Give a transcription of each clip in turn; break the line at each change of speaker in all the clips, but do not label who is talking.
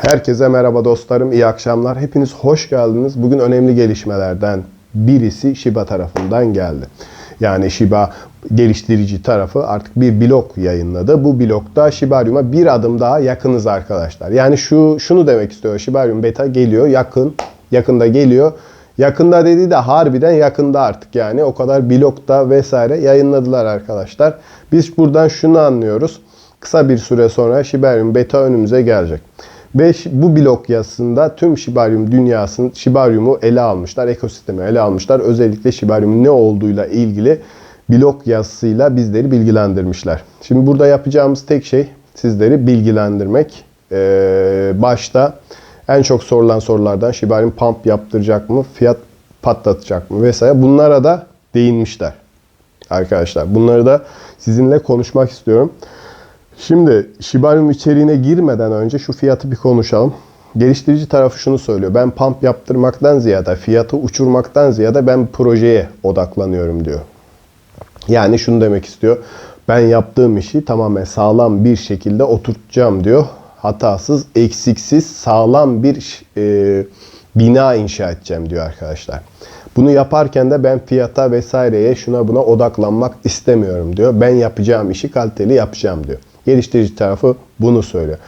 Herkese merhaba dostlarım, iyi akşamlar. Hepiniz hoş geldiniz. Bugün önemli gelişmelerden birisi Shiba tarafından geldi. Yani Shiba geliştirici tarafı artık bir blog yayınladı. Bu blogda Shibarium'a bir adım daha yakınız arkadaşlar. Yani şu şunu demek istiyor. Shibarium beta geliyor, yakın, yakında geliyor. Yakında dediği de harbiden yakında artık yani. O kadar blogda vesaire yayınladılar arkadaşlar. Biz buradan şunu anlıyoruz. Kısa bir süre sonra Shibarium beta önümüze gelecek. Ve bu blog yazısında tüm Shibarium dünyasının Shibarium'u ele almışlar, ekosistemi ele almışlar. Özellikle Shibarium'un ne olduğuyla ilgili blog yazısıyla bizleri bilgilendirmişler. Şimdi burada yapacağımız tek şey sizleri bilgilendirmek. Ee, başta en çok sorulan sorulardan Shibarium pump yaptıracak mı, fiyat patlatacak mı vesaire bunlara da değinmişler. Arkadaşlar bunları da sizinle konuşmak istiyorum. Şimdi Shibarium içeriğine girmeden önce şu fiyatı bir konuşalım. Geliştirici tarafı şunu söylüyor. Ben pump yaptırmaktan ziyade, fiyatı uçurmaktan ziyade ben projeye odaklanıyorum diyor. Yani şunu demek istiyor. Ben yaptığım işi tamamen sağlam bir şekilde oturtacağım diyor. Hatasız, eksiksiz, sağlam bir e, bina inşa edeceğim diyor arkadaşlar. Bunu yaparken de ben fiyata vesaireye şuna buna odaklanmak istemiyorum diyor. Ben yapacağım işi kaliteli yapacağım diyor. Geliştirici tarafı bunu söylüyor.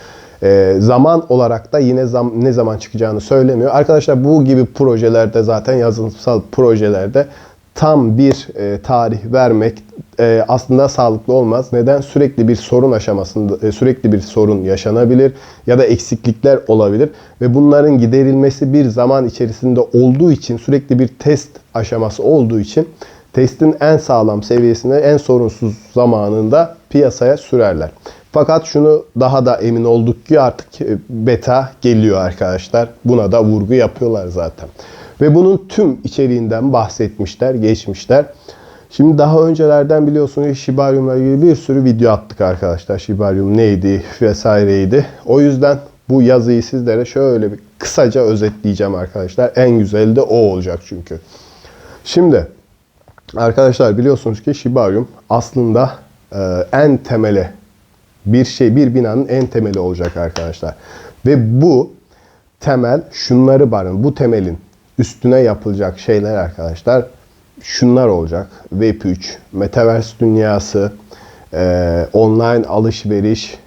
E, zaman olarak da yine zam, ne zaman çıkacağını söylemiyor. Arkadaşlar bu gibi projelerde zaten yazılımsal projelerde tam bir e, tarih vermek e, aslında sağlıklı olmaz. Neden? Sürekli bir sorun aşamasında e, sürekli bir sorun yaşanabilir ya da eksiklikler olabilir ve bunların giderilmesi bir zaman içerisinde olduğu için sürekli bir test aşaması olduğu için testin en sağlam seviyesinde en sorunsuz zamanında piyasaya sürerler. Fakat şunu daha da emin olduk ki artık beta geliyor arkadaşlar. Buna da vurgu yapıyorlar zaten. Ve bunun tüm içeriğinden bahsetmişler, geçmişler. Şimdi daha öncelerden biliyorsunuz Shibarium'la ilgili bir sürü video attık arkadaşlar. Shibarium neydi vesaireydi. O yüzden bu yazıyı sizlere şöyle bir kısaca özetleyeceğim arkadaşlar. En güzeli de o olacak çünkü. Şimdi arkadaşlar biliyorsunuz ki Shibarium aslında e, en temeli bir şey, bir binanın en temeli olacak arkadaşlar. Ve bu temel şunları barın. Bu temelin üstüne yapılacak şeyler arkadaşlar şunlar olacak. Web 3, Metaverse dünyası, e, online alışveriş.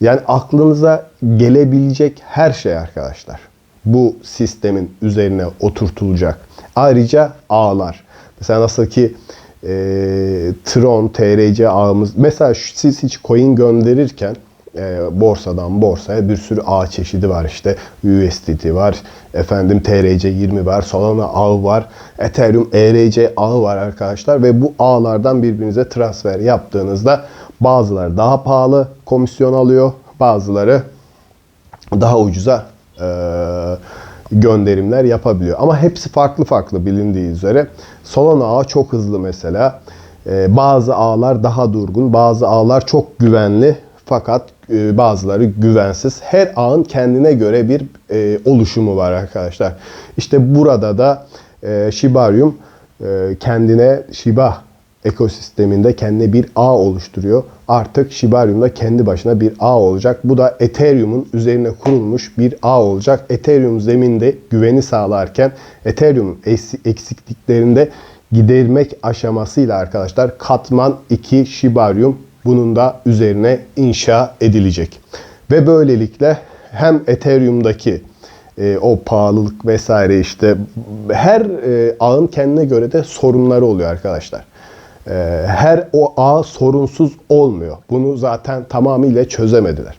Yani aklınıza gelebilecek her şey arkadaşlar. Bu sistemin üzerine oturtulacak. Ayrıca ağlar. Mesela nasıl ki e, Tron, TRC ağımız. Mesela siz hiç coin gönderirken e, borsadan borsaya bir sürü ağ çeşidi var işte. USDT var, efendim TRC20 var, Solana ağı var, Ethereum ERC ağı var arkadaşlar ve bu ağlardan birbirinize transfer yaptığınızda bazıları daha pahalı komisyon alıyor, bazıları daha ucuza gönderimler yapabiliyor. Ama hepsi farklı farklı bilindiği üzere. Solana ağı çok hızlı mesela. E, bazı ağlar daha durgun, bazı ağlar çok güvenli fakat e, bazıları güvensiz. Her ağın kendine göre bir e, oluşumu var arkadaşlar. İşte burada da e, Shibarium e, kendine Shiba ekosisteminde kendine bir ağ oluşturuyor. Artık Shibarium da kendi başına bir ağ olacak. Bu da Ethereum'un üzerine kurulmuş bir ağ olacak. Ethereum zeminde güveni sağlarken Ethereum eksikliklerinde gidermek aşamasıyla arkadaşlar katman 2 Shibarium bunun da üzerine inşa edilecek. Ve böylelikle hem Ethereum'daki e, o pahalılık vesaire işte her e, ağın kendine göre de sorunları oluyor arkadaşlar. E, her o ağ sorunsuz olmuyor. Bunu zaten tamamıyla çözemediler.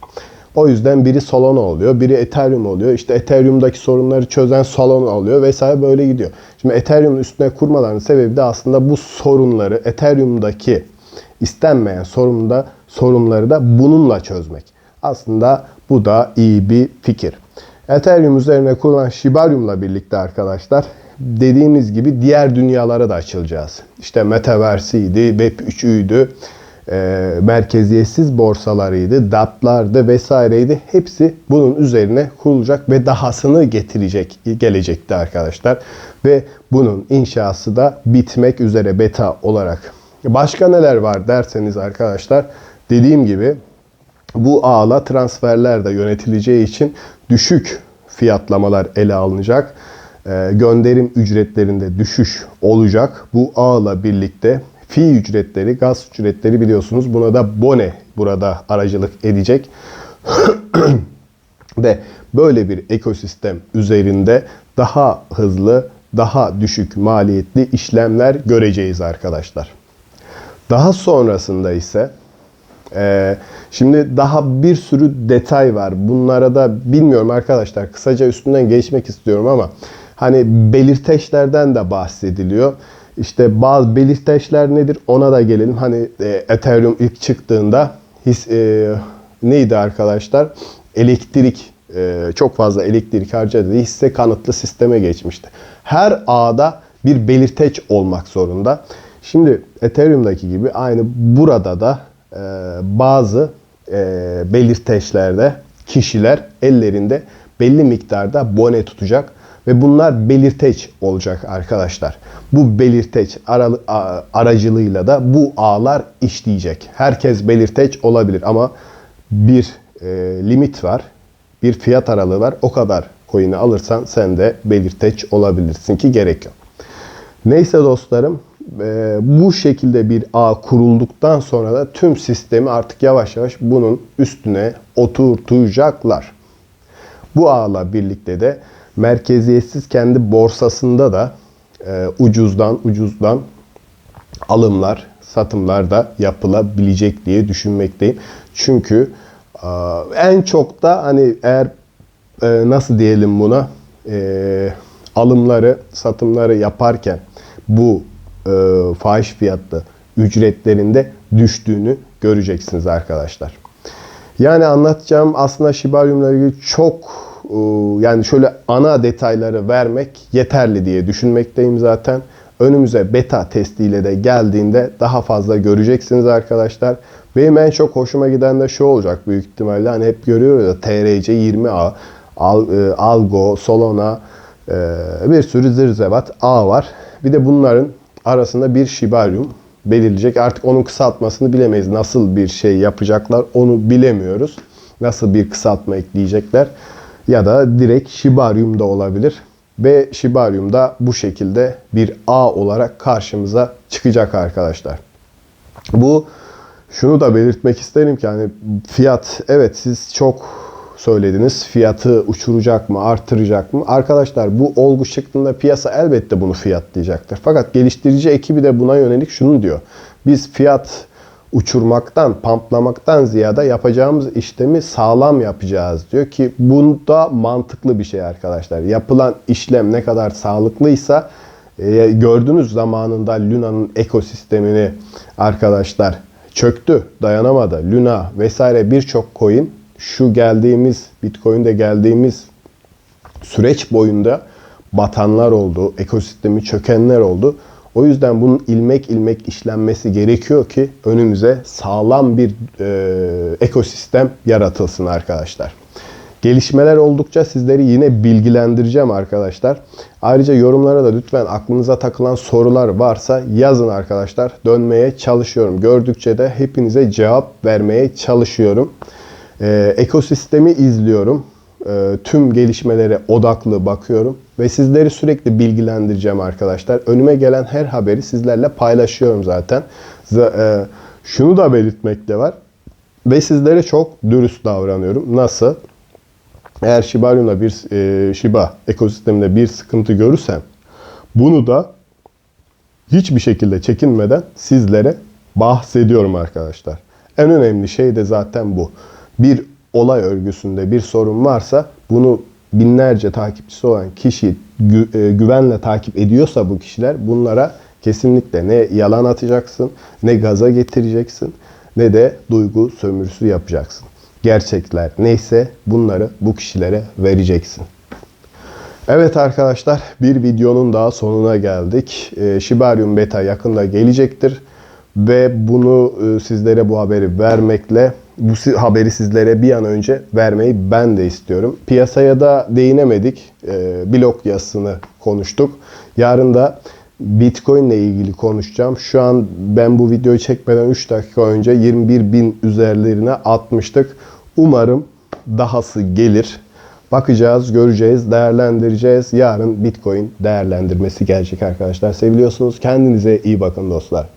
O yüzden biri Solana oluyor, biri Ethereum oluyor. İşte Ethereum'daki sorunları çözen Solana oluyor vesaire böyle gidiyor. Şimdi Ethereum'un üstüne kurmalarının sebebi de aslında bu sorunları Ethereum'daki istenmeyen sorumda sorunları da bununla çözmek. Aslında bu da iyi bir fikir. Ethereum üzerine kurulan Shibarium'la birlikte arkadaşlar dediğimiz gibi diğer dünyalara da açılacağız. İşte Metaverse'iydi, Web3'üydü, e, merkeziyetsiz borsalarıydı, DAT'lardı vesaireydi. Hepsi bunun üzerine kurulacak ve dahasını getirecek, gelecekti arkadaşlar. Ve bunun inşası da bitmek üzere beta olarak Başka neler var derseniz arkadaşlar dediğim gibi Bu ağla transferler de yönetileceği için düşük fiyatlamalar ele alınacak. Ee, gönderim ücretlerinde düşüş olacak. Bu ağla birlikte fi ücretleri, gaz ücretleri biliyorsunuz. Buna da Bone burada aracılık edecek. Ve böyle bir ekosistem üzerinde daha hızlı, daha düşük maliyetli işlemler göreceğiz arkadaşlar. Daha sonrasında ise ee, şimdi daha bir sürü detay var. Bunlara da bilmiyorum arkadaşlar. Kısaca üstünden geçmek istiyorum ama hani belirteçlerden de bahsediliyor. İşte bazı belirteçler nedir ona da gelelim. Hani e, Ethereum ilk çıktığında his, e, neydi arkadaşlar? Elektrik e, çok fazla elektrik harcadığı hisse kanıtlı sisteme geçmişti. Her ağda bir belirteç olmak zorunda. Şimdi Ethereum'daki gibi aynı burada da e, bazı e, belirteçlerde kişiler ellerinde belli miktarda bone tutacak ve bunlar belirteç olacak arkadaşlar. Bu belirteç aracılığıyla da bu ağlar işleyecek. Herkes belirteç olabilir ama bir e, limit var. Bir fiyat aralığı var. O kadar coin'i alırsan sen de belirteç olabilirsin ki gerek yok. Neyse dostlarım e, bu şekilde bir ağ kurulduktan sonra da tüm sistemi artık yavaş yavaş bunun üstüne oturtacaklar. Bu ağla birlikte de merkeziyetsiz kendi borsasında da e, ucuzdan ucuzdan alımlar, satımlar da yapılabilecek diye düşünmekteyim. Çünkü e, en çok da hani eğer e, nasıl diyelim buna e, alımları, satımları yaparken bu e, fahiş fiyatlı ücretlerinde düştüğünü göreceksiniz arkadaşlar. Yani anlatacağım aslında Shibarium'la ilgili çok yani şöyle ana detayları vermek yeterli diye düşünmekteyim zaten. Önümüze beta testiyle de geldiğinde daha fazla göreceksiniz arkadaşlar. Benim en çok hoşuma giden de şu olacak büyük ihtimalle. Hani hep görüyoruz ya TRC 20A, e, Algo, Solana e, bir sürü zırzevat A var. Bir de bunların arasında bir Shibarium belirleyecek. Artık onun kısaltmasını bilemeyiz. Nasıl bir şey yapacaklar onu bilemiyoruz. Nasıl bir kısaltma ekleyecekler. Ya da direkt Shibarium da olabilir. Ve Shibarium da bu şekilde bir A olarak karşımıza çıkacak arkadaşlar. Bu şunu da belirtmek isterim ki hani fiyat evet siz çok söylediniz. Fiyatı uçuracak mı, artıracak mı? Arkadaşlar bu olgu çıktığında piyasa elbette bunu fiyatlayacaktır. Fakat geliştirici ekibi de buna yönelik şunu diyor. Biz fiyat uçurmaktan, pamplamaktan ziyade yapacağımız işlemi sağlam yapacağız diyor ki bunda mantıklı bir şey arkadaşlar. Yapılan işlem ne kadar sağlıklıysa e, gördünüz zamanında Luna'nın ekosistemini arkadaşlar çöktü, dayanamadı. Luna vesaire birçok coin şu geldiğimiz Bitcoin'de geldiğimiz süreç boyunda batanlar oldu, ekosistemi çökenler oldu. O yüzden bunun ilmek ilmek işlenmesi gerekiyor ki önümüze sağlam bir e, ekosistem yaratılsın arkadaşlar. Gelişmeler oldukça sizleri yine bilgilendireceğim arkadaşlar. Ayrıca yorumlara da lütfen aklınıza takılan sorular varsa yazın arkadaşlar. Dönmeye çalışıyorum. Gördükçe de hepinize cevap vermeye çalışıyorum. Ee, ekosistemi izliyorum. Ee, tüm gelişmelere odaklı bakıyorum. Ve sizleri sürekli bilgilendireceğim arkadaşlar. Önüme gelen her haberi sizlerle paylaşıyorum zaten. Z- e, şunu da belirtmek de var. Ve sizlere çok dürüst davranıyorum. Nasıl? Eğer Shibarium'da bir e, Shiba ekosisteminde bir sıkıntı görürsem bunu da hiçbir şekilde çekinmeden sizlere bahsediyorum arkadaşlar. En önemli şey de zaten bu bir olay örgüsünde bir sorun varsa bunu binlerce takipçisi olan kişi gü, e, güvenle takip ediyorsa bu kişiler bunlara kesinlikle ne yalan atacaksın, ne gaza getireceksin, ne de duygu sömürüsü yapacaksın. Gerçekler neyse bunları bu kişilere vereceksin. Evet arkadaşlar bir videonun daha sonuna geldik. E, Shibarium Beta yakında gelecektir. Ve bunu e, sizlere bu haberi vermekle bu haberi sizlere bir an önce vermeyi ben de istiyorum. Piyasaya da değinemedik. E, blok yazısını konuştuk. Yarın da Bitcoin ile ilgili konuşacağım. Şu an ben bu videoyu çekmeden 3 dakika önce 21 bin üzerlerine atmıştık. Umarım dahası gelir. Bakacağız, göreceğiz, değerlendireceğiz. Yarın Bitcoin değerlendirmesi gelecek arkadaşlar. Seviliyorsunuz. Kendinize iyi bakın dostlar.